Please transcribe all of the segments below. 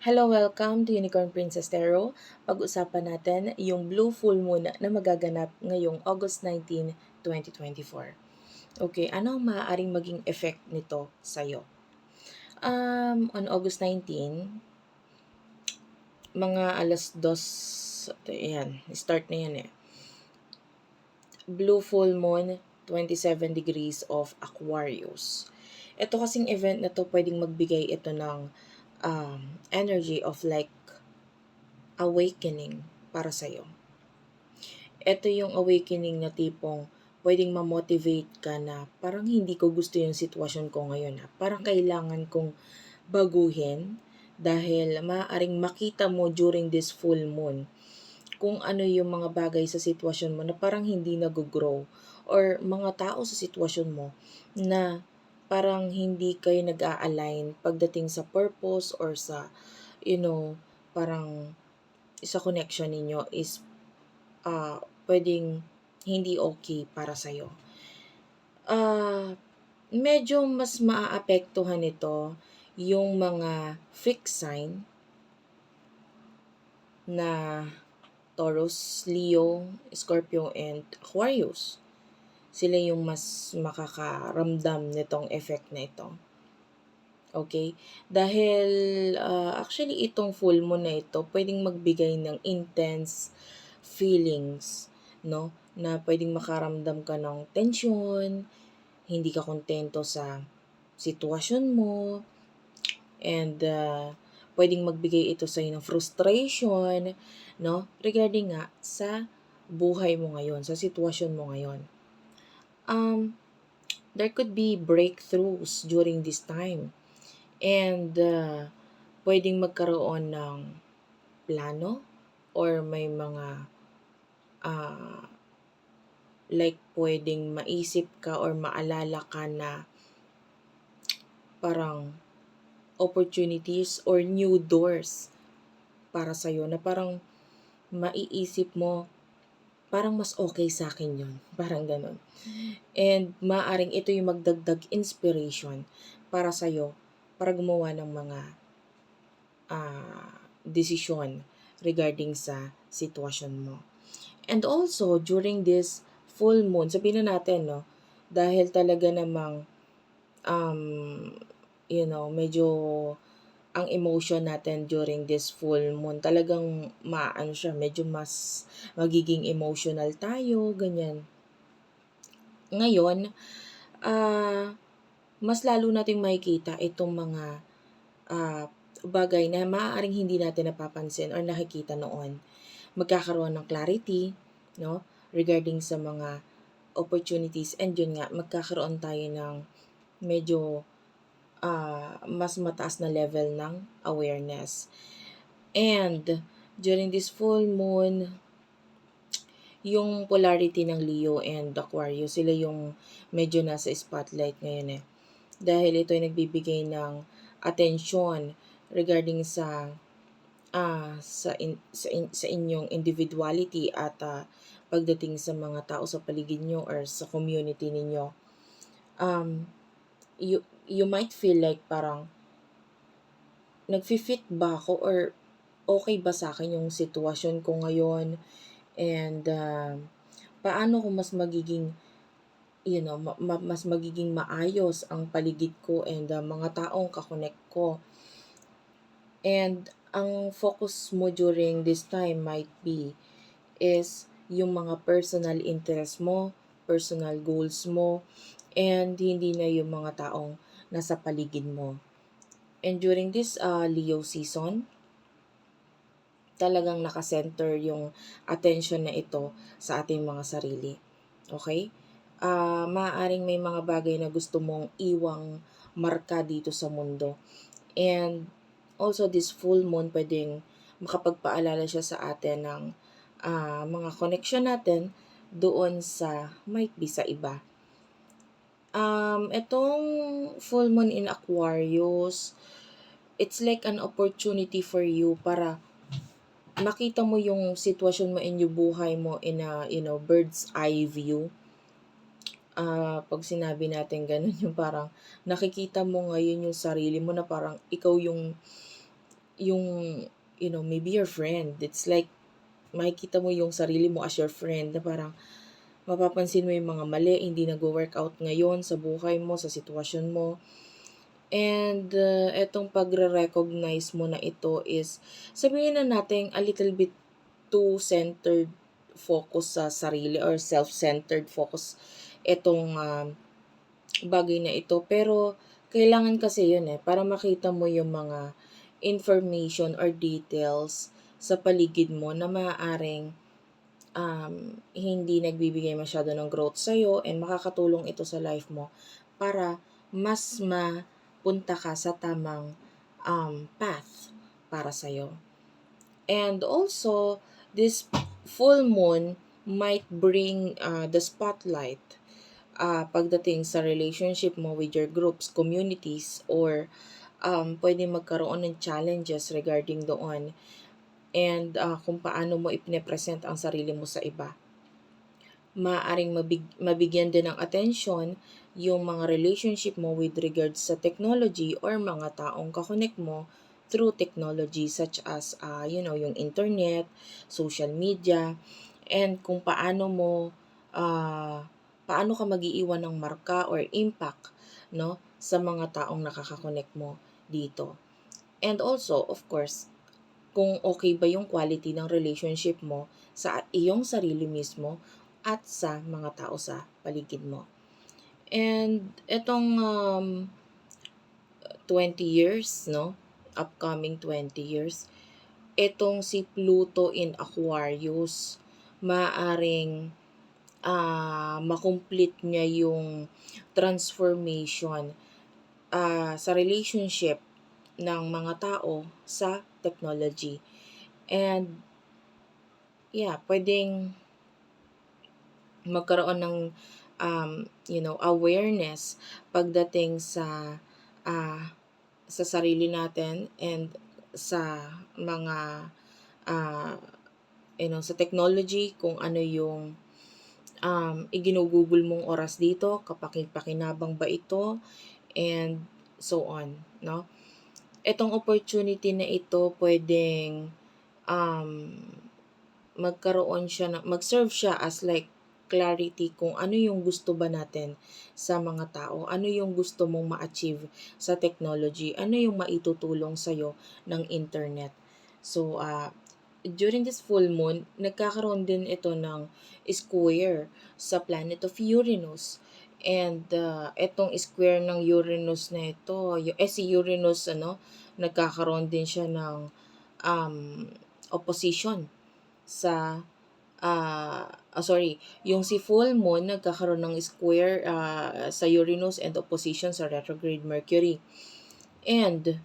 Hello, welcome to Unicorn Princess Tarot. Pag-usapan natin yung blue full moon na magaganap ngayong August 19, 2024. Okay, ano ang maaaring maging effect nito sa'yo? Um, on August 19, mga alas dos, ayan, start na yan eh. Blue full moon, 27 degrees of Aquarius. Ito kasing event na to, pwedeng magbigay ito ng um, energy of like awakening para sa'yo. Ito yung awakening na tipong pwedeng ma-motivate ka na parang hindi ko gusto yung sitwasyon ko ngayon. Ha? Parang kailangan kong baguhin dahil maaaring makita mo during this full moon kung ano yung mga bagay sa sitwasyon mo na parang hindi nag-grow or mga tao sa sitwasyon mo na parang hindi kayo nag-a-align pagdating sa purpose or sa, you know, parang sa connection ninyo is uh, pwedeng hindi okay para sa'yo. Uh, medyo mas maaapektuhan ito yung mga fixed sign na Taurus, Leo, Scorpio, and Aquarius sila yung mas makakaramdam nitong effect na ito. Okay? Dahil uh, actually itong full moon na ito pwedeng magbigay ng intense feelings, no? Na pwedeng makaramdam ka ng tension, hindi ka kontento sa sitwasyon mo, and uh, pwedeng magbigay ito sa ng frustration, no? Regarding nga sa buhay mo ngayon, sa sitwasyon mo ngayon um, there could be breakthroughs during this time. And uh, pwedeng magkaroon ng plano or may mga uh, like pwedeng maisip ka or maalala ka na parang opportunities or new doors para sa'yo na parang maiisip mo parang mas okay sa akin yun. Parang ganun. And maaring ito yung magdagdag inspiration para sa'yo para gumawa ng mga uh, desisyon regarding sa sitwasyon mo. And also, during this full moon, sabihin na natin, no, dahil talaga namang, um, you know, medyo ang emotion natin during this full moon. Talagang maano siya, medyo mas magiging emotional tayo, ganyan. Ngayon, uh, mas lalo nating makikita itong mga uh, bagay na maaaring hindi natin napapansin or nakikita noon. Magkakaroon ng clarity, no? Regarding sa mga opportunities and yun nga, magkakaroon tayo ng medyo uh, mas mataas na level ng awareness. And during this full moon, yung polarity ng Leo and Aquarius, sila yung medyo nasa spotlight ngayon eh. Dahil ito ay nagbibigay ng attention regarding sa uh, sa in, sa, in, sa inyong individuality at uh, pagdating sa mga tao sa paligid nyo or sa community ninyo. Um, you, you might feel like parang nagfi-fit ba ako or okay ba sa akin yung sitwasyon ko ngayon and uh, paano ko mas magiging you know, ma- ma- mas magiging maayos ang paligid ko and uh, mga taong kakonect ko. And ang focus mo during this time might be is yung mga personal interest mo, personal goals mo, and hindi na yung mga taong nasa paligid mo. And during this uh, Leo season, talagang nakasenter yung attention na ito sa ating mga sarili. Okay? Uh, maaaring may mga bagay na gusto mong iwang marka dito sa mundo. And also this full moon pwedeng makapagpaalala siya sa atin ng uh, mga connection natin doon sa might be sa iba Um, itong full moon in Aquarius, it's like an opportunity for you para makita mo yung sitwasyon mo in yung buhay mo in a, you know, bird's eye view. Uh, pag sinabi natin ganun, yung parang nakikita mo ngayon yung sarili mo na parang ikaw yung yung, you know, maybe your friend. It's like, makikita mo yung sarili mo as your friend na parang mapapansin mo yung mga mali, hindi nag-workout ngayon sa buhay mo, sa sitwasyon mo. And uh, etong pagre-recognize mo na ito is, sabihin na natin a little bit too centered focus sa sarili or self-centered focus itong um, bagay na ito. Pero, kailangan kasi yun eh, para makita mo yung mga information or details sa paligid mo na maaaring um, hindi nagbibigay masyado ng growth sa'yo and makakatulong ito sa life mo para mas mapunta ka sa tamang um, path para sa'yo. And also, this full moon might bring uh, the spotlight uh, pagdating sa relationship mo with your groups, communities, or um, pwede magkaroon ng challenges regarding doon and uh, kung paano mo ipine-present ang sarili mo sa iba. Maaring mabig- mabigyan din ng attention yung mga relationship mo with regards sa technology or mga taong kakonek mo through technology such as uh, you know yung internet, social media, and kung paano mo uh, paano ka magiiwan ng marka or impact no sa mga taong nakakakonek mo dito. And also, of course, kung okay ba yung quality ng relationship mo sa iyong sarili mismo at sa mga tao sa paligid mo. And itong um, 20 years, no? Upcoming 20 years, itong si Pluto in Aquarius, maaring uh, makomplete niya yung transformation uh, sa relationship ng mga tao sa technology. And yeah, pwedeng magkaroon ng um, you know, awareness pagdating sa uh, sa sarili natin and sa mga uh, you know, sa technology kung ano yung um, iginugugol mong oras dito, kapaki-pakinabang ba ito, and so on, no? Itong opportunity na ito pwedeng um, magkaroon siya, na, mag-serve siya as like clarity kung ano yung gusto ba natin sa mga tao, ano yung gusto mong ma-achieve sa technology, ano yung maitutulong sa'yo ng internet. So, uh, during this full moon, nagkakaroon din ito ng square sa planet of Uranus. And uh, itong square ng Uranus na ito, eh si Uranus ano, nagkakaroon din siya ng um, opposition sa uh, oh, sorry, yung si full moon nagkakaroon ng square uh, sa Uranus and opposition sa retrograde Mercury. And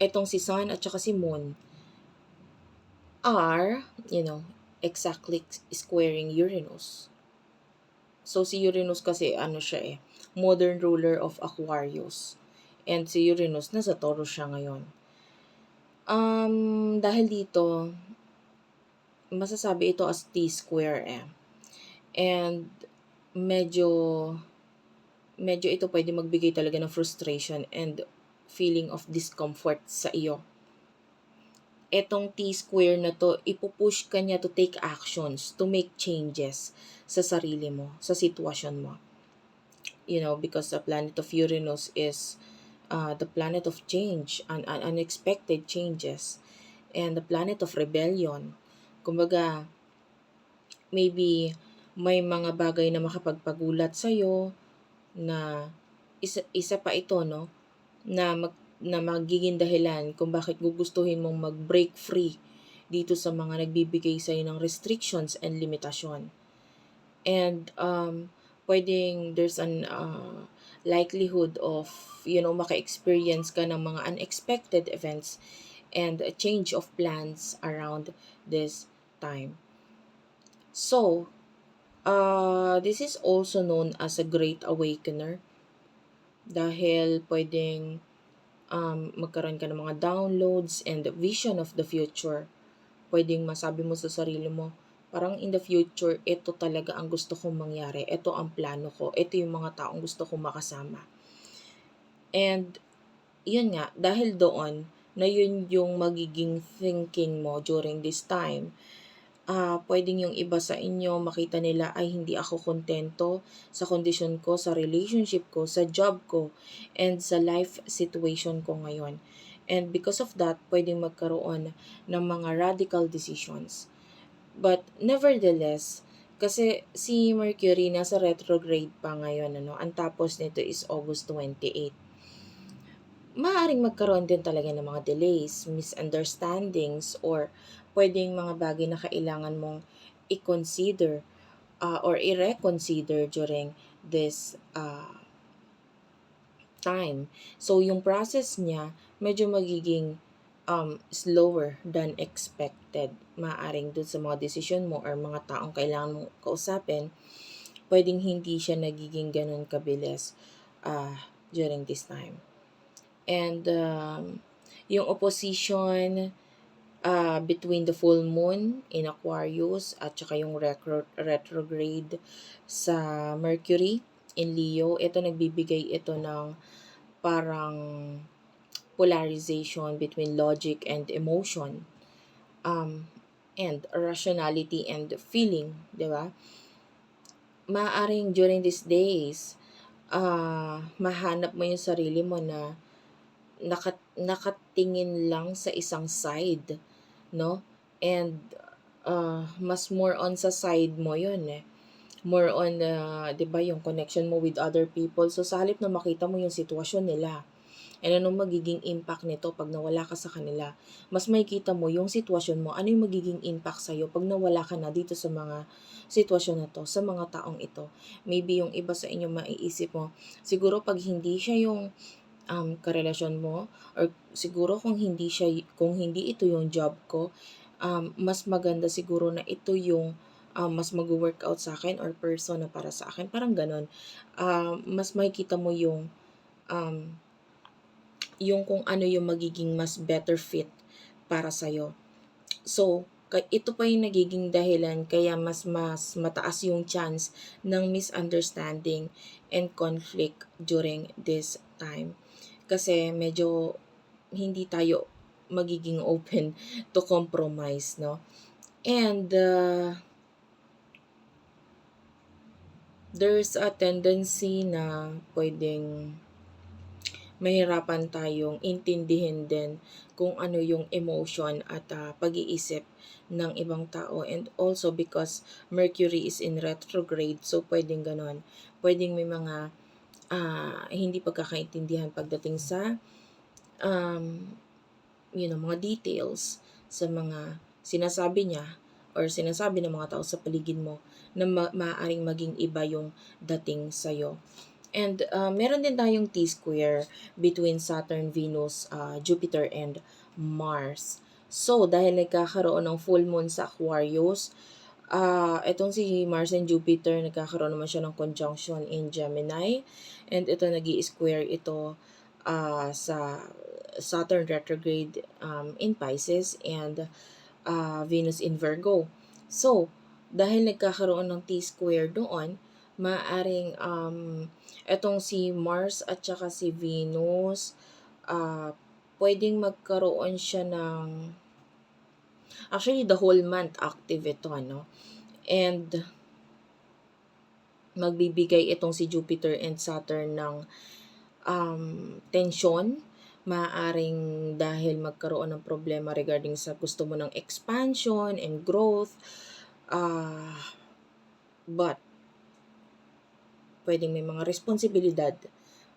etong si Sun at saka si Moon are, you know, exactly squaring Uranus. So, si Uranus kasi, ano siya eh, modern ruler of Aquarius. And si Uranus, nasa Taurus siya ngayon. Um, dahil dito, masasabi ito as T-square eh. And, medyo, medyo ito pwede magbigay talaga ng frustration and feeling of discomfort sa iyo etong T-square na to, ipupush ka niya to take actions, to make changes sa sarili mo, sa sitwasyon mo. You know, because the planet of Uranus is uh, the planet of change, un- un- unexpected changes, and the planet of rebellion. Kumbaga, maybe may mga bagay na makapagpagulat sa'yo na isa, isa pa ito, no? Na mag, na magiging dahilan kung bakit gugustuhin mong mag-break free dito sa mga nagbibigay sa'yo ng restrictions and limitasyon. And um, pwedeng there's an uh, likelihood of, you know, maka-experience ka ng mga unexpected events and a change of plans around this time. So, uh, this is also known as a great awakener dahil pwedeng um, magkaroon ka ng mga downloads and vision of the future. Pwedeng masabi mo sa sarili mo, parang in the future, ito talaga ang gusto kong mangyari. Ito ang plano ko. Ito yung mga taong gusto kong makasama. And, yun nga, dahil doon, na yun yung magiging thinking mo during this time. Ah, puwedeng yung iba sa inyo makita nila, "Ay hindi ako kontento sa kondisyon ko, sa relationship ko, sa job ko, and sa life situation ko ngayon." And because of that, puwedeng magkaroon ng mga radical decisions. But nevertheless, kasi si Mercury nasa retrograde pa ngayon ano, ang tapos nito is August 28. Maaaring magkaroon din talaga ng mga delays, misunderstandings, or puwedeng mga bagay na kailangan mong i-consider, ah, or i-reconsider during this, ah time. So, yung process niya medyo magiging, um, slower than expected. Maaaring dun sa mga desisyon mo or mga taong kailangan mong kausapin, puwedeng hindi siya nagiging gano'n kabilis, ah, during this time. And, um, yung opposition, ah, between the full moon in Aquarius at saka yung recro retrograde sa Mercury in Leo, ito nagbibigay ito ng parang polarization between logic and emotion, um, and rationality and feeling, 'di ba? Maaaring during these days, ah, mahanap mo yung sarili mo na naka nakatingin lang sa isang side, 'no? And, ah, mas more on sa side mo yun, eh. More on, ah, 'di ba yung connection mo with other people. So, sa halip na makita mo yung sitwasyon nila, and anong magiging impact nito 'pag nawala ka sa kanila, mas makikita mo yung sitwasyon mo, ano yung magiging impact sa'yo 'pag nawala ka na dito sa mga sitwasyon na 'to, sa mga taong ito. Maybe yung iba sa inyo maiisip mo, siguro 'pag hindi siya yung, um, karelasyon mo or siguro kung hindi siya kung hindi ito yung job ko, um, mas maganda siguro na ito yung, um, mas magwo-workout sa'kin or person na para sa akin, parang gano'n. Ah, mas makikita mo yung, um, yung kung ano yung magiging mas better fit para sa'yo. So, ito pa yung nagiging dahilan kaya mas mas mataas yung chance ng misunderstanding and conflict during this time. Kasi medyo hindi tayo magiging open to compromise, 'no? And, ah there's a tendency na puwedeng mahirapan tayong intindihin din kung ano yung emotion at, ah, pag-iisip ng ibang tao and also because Mercury is in retrograde, so puwedeng gano'n. Puwedeng may mga, ah, hindi pagkakaintindihan pagdating sa, um, you know, mga details sa mga sinasabi niya or sinasabi ng mga tao sa paligid mo na ma maaaring maging iba yung dating sa'yo. And, ah, meron din tayong T-square between Saturn, Venus, ah, Jupiter, and Mars. So, dahil nagkakaroon ng full moon sa Aquarius, ah, itong si Mars and Jupiter nagkakaroon naman siya ng conjunction in Gemini and ito nag-i-square ito, ah, sa Saturn retrograde, um, in Pisces and, ah, Venus in Virgo. So, dahil nagkakaroon ng T-square doon, maaaring, um, itong si Mars at saka si Venus, ah, puwedeng magkaroon siya ng actually the whole month active ito ano, and magbibigay itong si Jupiter and Saturn ng, um, tensyon. Maaaring dahil magkaroon ng problema regarding sa gusto mo ng expansion and growth, ah, but puwedeng may mga responsibilidad,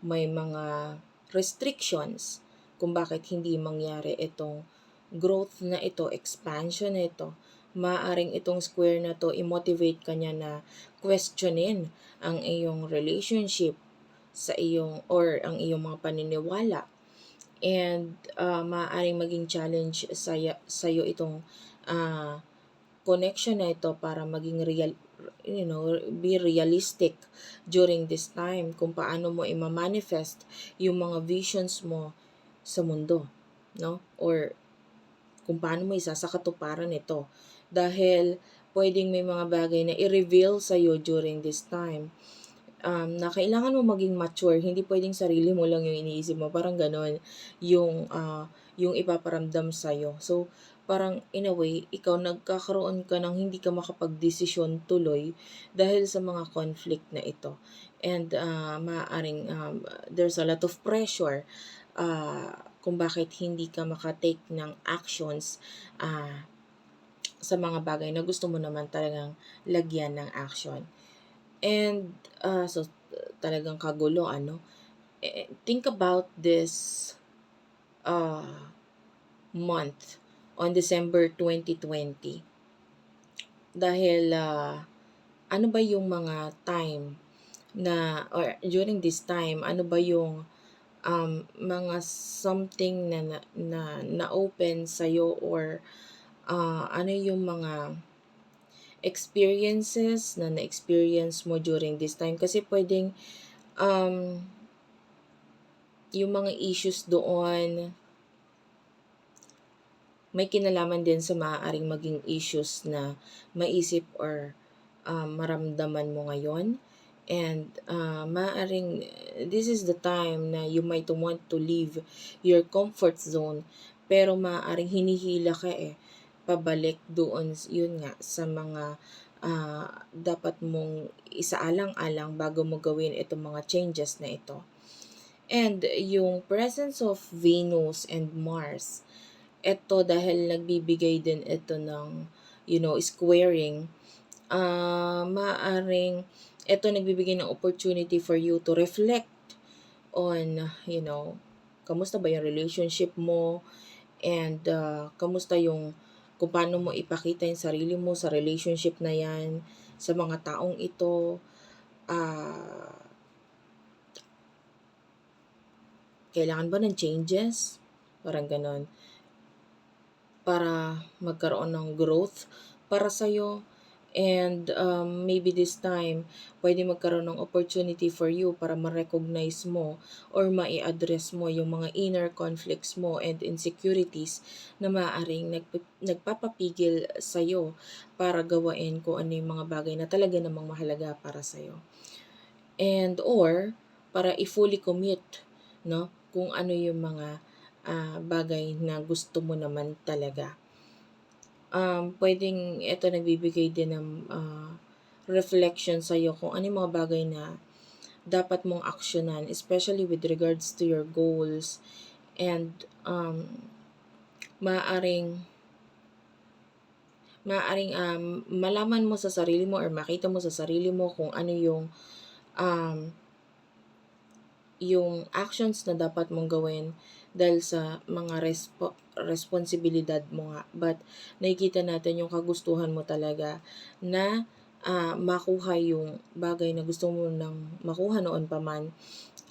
may mga restrictions kung bakit hindi mangyari itong growth na ito, expansion na ito. Maaaring itong square na 'to i-motivate ka niya na questionin ang iyong relationship sa iyong or ang iyong mga paniniwala. And, ah, maaaring maging challenge saya sa'yo itong, ah, connection na ito para maging real you know, be realistic during this time kung paano mo ima-manifest yung mga visions mo sa mundo, 'no? Or kung paano mo isasakatuparan ito. Dahil puwedeng may mga bagay na i-reveal sa'yo during this time. um, na kailangan mo maging mature, hindi puwedeng sarili mo lang yung iniisip mo, parang gano'n yung, ah, yung ipaparamdam sa'yo. So, parang in a way, ikaw nagkakaroon ka ng hindi ka makapagdesisyon tuloy dahil sa mga conflict na ito. And, ah, maaaring, um, there's a lot of pressure, ah, kung bakit hindi ka maka-take ng actions, ah, sa mga bagay na gusto mo naman talagang lagyan ng action. And, ah, so talagang kagulo ano. Eh, think about this, ah, month on December 2020. Dahil, ah, ano ba yung mga time na or during this time, ano ba yung, um, mga something na na na na-open sa'yo or, ah, ano yung mga experiences na na-experience mo during this time? Kasi puwedeng, um, yung mga issues doon may kinalaman din sa maaaring maging issues na maisip or, um, maramdaman mo ngayon. And, ah, maaaring this is the time na you might want to leave your comfort zone, pero maaaring hinihila ka, eh, pabalik doon yun nga sa mga, ah, dapat mong isaalang-alang bago mo gawin itong mga changes na ito. And yung presence of Venus and Mars, eto dahil nagbibigay din ito ng, you know, squaring, ah, maaaring eto nagbibigay ng opportunity for you to reflect on, you know, kamusta ba yung relationship mo and, ah, kamusta yung kung paano mo ipakita yung sarili mo sa relationship na yan, sa mga taong ito, ah kailangan ba ng changes? Parang gano'n. Para magkaroon ng growth para sa'yo and, um, maybe this time puwede magkaroon ng opportunity for you para ma-recognize mo or mai-address mo yung mga inner conflicts mo and insecurities na maaaring nagpi nagpapapigil sa'yo para gawain kung ano yung mga bagay na talaga namang mahalaga para sa'yo. And or para i-fully commit 'no, kung ano yung mga, ah, bagay na gusto mo naman talaga. Um, puwedeng eto nagbibigay din ng, ah, reflection sa'yo kung ano yung mga bagay na dapat mong aksiyunan especially with regards to your goals. And, um, maaaring maaaring, um, malaman mo sa sarili mo or makita mo sa sarili mo kung ano yung, um yung actions na dapat mong gawin dahil sa mga respo responsibilidad mo nga. But nakikita natin yung kagustuhan mo talaga na, ah, makuha yung bagay na gusto mo ng makuha noon pa man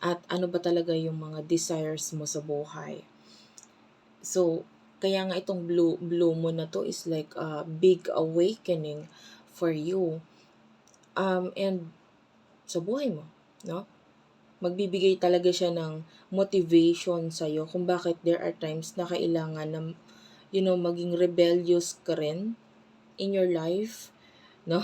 at ano ba talaga yung mga desires mo sa buhay. So, kaya nga itong blue blue moon na 'to is like a big awakening for you, um, and sa buhay mo 'no. Magbibigay talaga siya ng motivation sa'yo kung bakit there are times na kailangan na, you know, maging rebellious ka rin in your life 'no.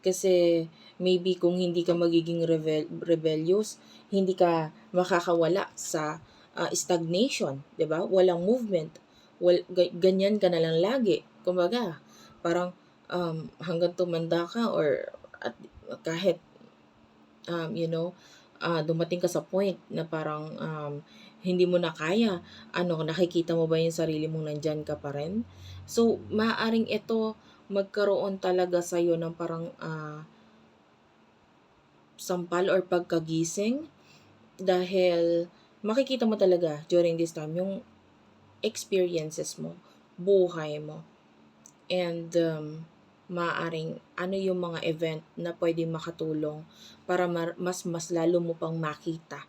Kasi maybe kung hindi ka magiging rebel rebellious, hindi ka makakawala sa, ah, stagnation, 'di ba? Walang movement, wal ga ganyan ka na lang lagi. Kumbaga parang, um, hanggang tumanda ka or at kahit, um, you know, ah, dumating ka sa point na parang, um, hindi mo na kaya, ano, nakikita mo ba yung sarili mong nandiyan ka pa rin? So, maaaring ito magkaroon talaga sa'yo ng parang, ah sampal or pagkagising dahil makikita mo talaga during this time yung experiences mo, buhay mo. And, um, maaaring ano yung mga event na puwedeng makatulong para mas mas lalo mo pang makita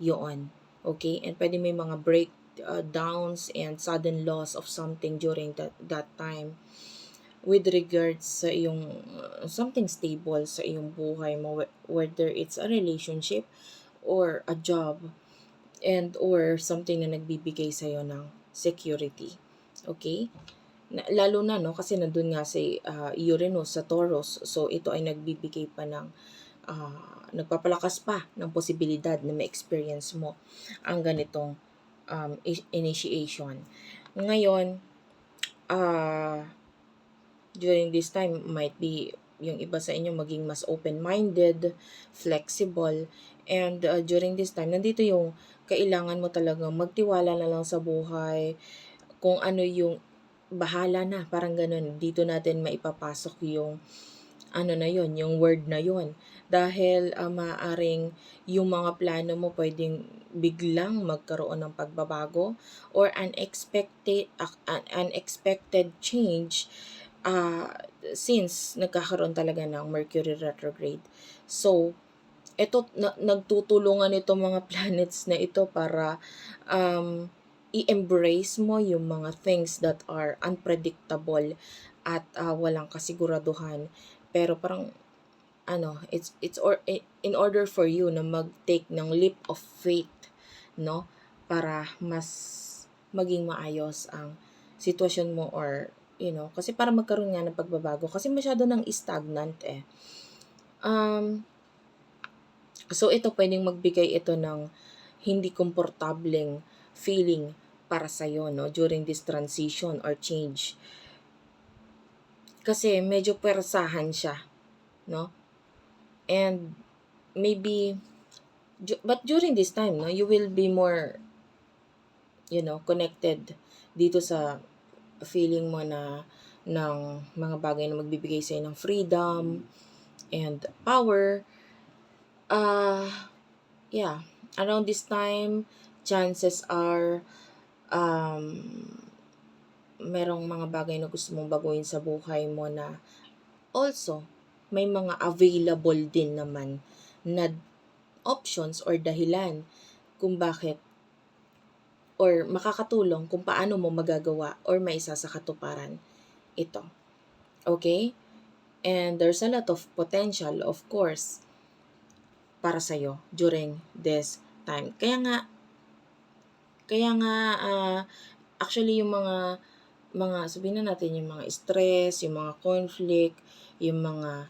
yoon, okey? And puwedeng may mga break, ah, downs and sudden loss of something during that that time with regards sa iyong something stable sa iyong buhay mo whe whether it's a relationship or a job and or something na nagbibigay sa'yo ng security, okey? Lalo na 'no, kasi nandun nga si, ah, Uranus sa Taurus, so ito ay nagbibigay pa ng, ah, nagpapalakas pa ng posibilidad na ma-experience mo ang ganitong um, initiation. Ngayon, ah during this time might be yung iba sa inyo maging mas open-minded, flexible, and uh, during this time, nandito yung kailangan mo talagang magtiwala na lang sa buhay, kung ano yung bahala na, parang ganun. Dito natin maipapasok yung ano na yon yung word na yon Dahil uh, maaring yung mga plano mo pwedeng biglang magkaroon ng pagbabago or unexpected uh, unexpected change uh, since nagkakaroon talaga ng Mercury retrograde. So, ito, na, nagtutulungan itong mga planets na ito para um, i-embrace mo yung mga things that are unpredictable at uh, walang kasiguraduhan. Pero parang, ano, it's, it's or, in order for you na mag-take ng leap of faith, no? Para mas maging maayos ang sitwasyon mo or you know, kasi para magkaroon nga ng pagbabago kasi masyado nang stagnant eh. Um, so ito pwedeng magbigay ito ng hindi komportableng feeling para sa iyo no during this transition or change. Kasi medyo persahan siya, no? And maybe but during this time, no, you will be more you know, connected dito sa feeling mo na ng mga bagay na magbibigay sa'yo ng freedom and power. Uh, yeah, around this time, chances are um, merong mga bagay na gusto mong baguhin sa buhay mo na also, may mga available din naman na options or dahilan kung bakit or makakatulong kung paano mo magagawa or maisa sa katuparan ito. Okay? And there's a lot of potential, of course, para sa'yo during this time. Kaya nga, kaya nga, uh, actually yung mga, mga, sabihin na natin yung mga stress, yung mga conflict, yung mga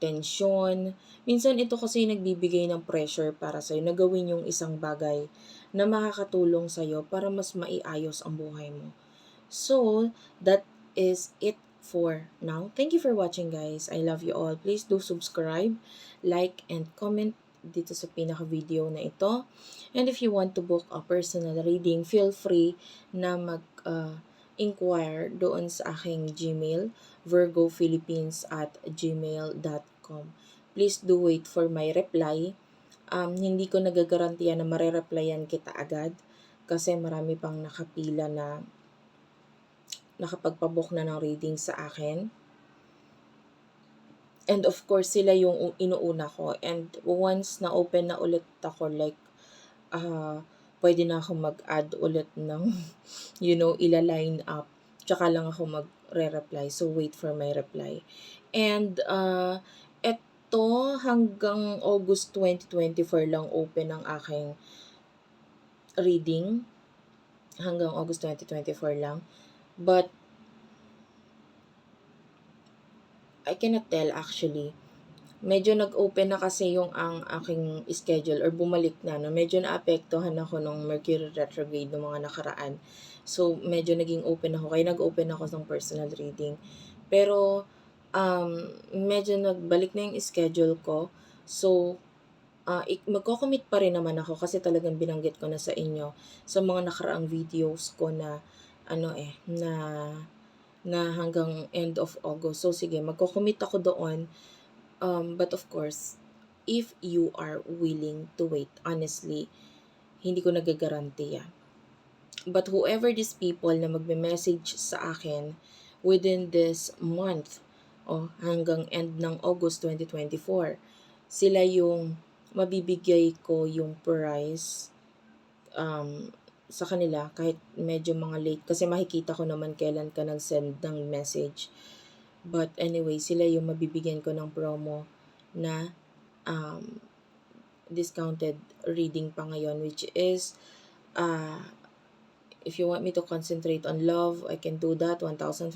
tension. Minsan ito kasi nagbibigay ng pressure para sa'yo na gawin yung isang bagay na makakatulong sa'yo para mas maiayos ang buhay mo. So, that is it for now. Thank you for watching guys. I love you all. Please do subscribe, like, and comment dito sa pinaka-video na ito. And if you want to book a personal reading, feel free na mag uh, inquire doon sa aking Gmail, virgophilippines at gmail.com. Please do wait for my reply um, hindi ko nagagarantiya na marereplyan kita agad kasi marami pang nakapila na nakapagpabook na ng reading sa akin. And of course, sila yung inuuna ko. And once na open na ulit ako, like, uh, pwede na ako mag-add ulit ng, you know, ila-line up. Tsaka lang ako mag-re-reply. So, wait for my reply. And, uh, to hanggang August 2024 lang open ang aking reading. Hanggang August 2024 lang. But, I cannot tell actually. Medyo nag-open na kasi yung ang aking schedule or bumalik na. No? Medyo naapektuhan ako ng Mercury retrograde ng mga nakaraan. So, medyo naging open ako. Kaya nag-open ako ng personal reading. Pero, um, medyo nagbalik na yung schedule ko. So, uh, magko-commit pa rin naman ako kasi talagang binanggit ko na sa inyo sa mga nakaraang videos ko na ano eh, na na hanggang end of August. So, sige, magko-commit ako doon. Um, but of course, if you are willing to wait, honestly, hindi ko nagagarantiya. But whoever these people na magme-message sa akin within this month o hanggang end ng August 2024. Sila yung mabibigay ko yung price um, sa kanila kahit medyo mga late kasi makikita ko naman kailan ka nag-send ng message. But anyway, sila yung mabibigyan ko ng promo na um, discounted reading pa ngayon which is uh, If you want me to concentrate on love, I can do that. 1,500.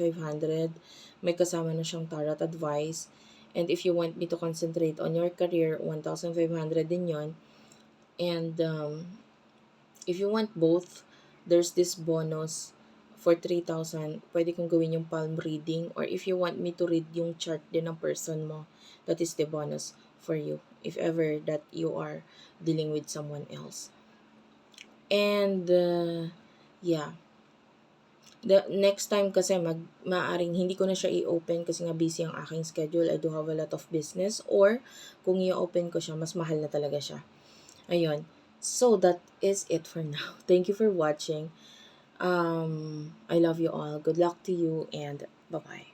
May kasama na siyang tarot advice. And if you want me to concentrate on your career, 1,500 din yon. And um, if you want both, there's this bonus for 3,000. Pwede kong gawin yung palm reading. Or if you want me to read yung chart din ng person mo, that is the bonus for you. If ever that you are dealing with someone else. And, uh, yeah. The next time kasi mag maaring hindi ko na siya i-open kasi nga busy ang aking schedule. I do have a lot of business or kung i-open ko siya, mas mahal na talaga siya. Ayun. So that is it for now. Thank you for watching. Um I love you all. Good luck to you and bye-bye.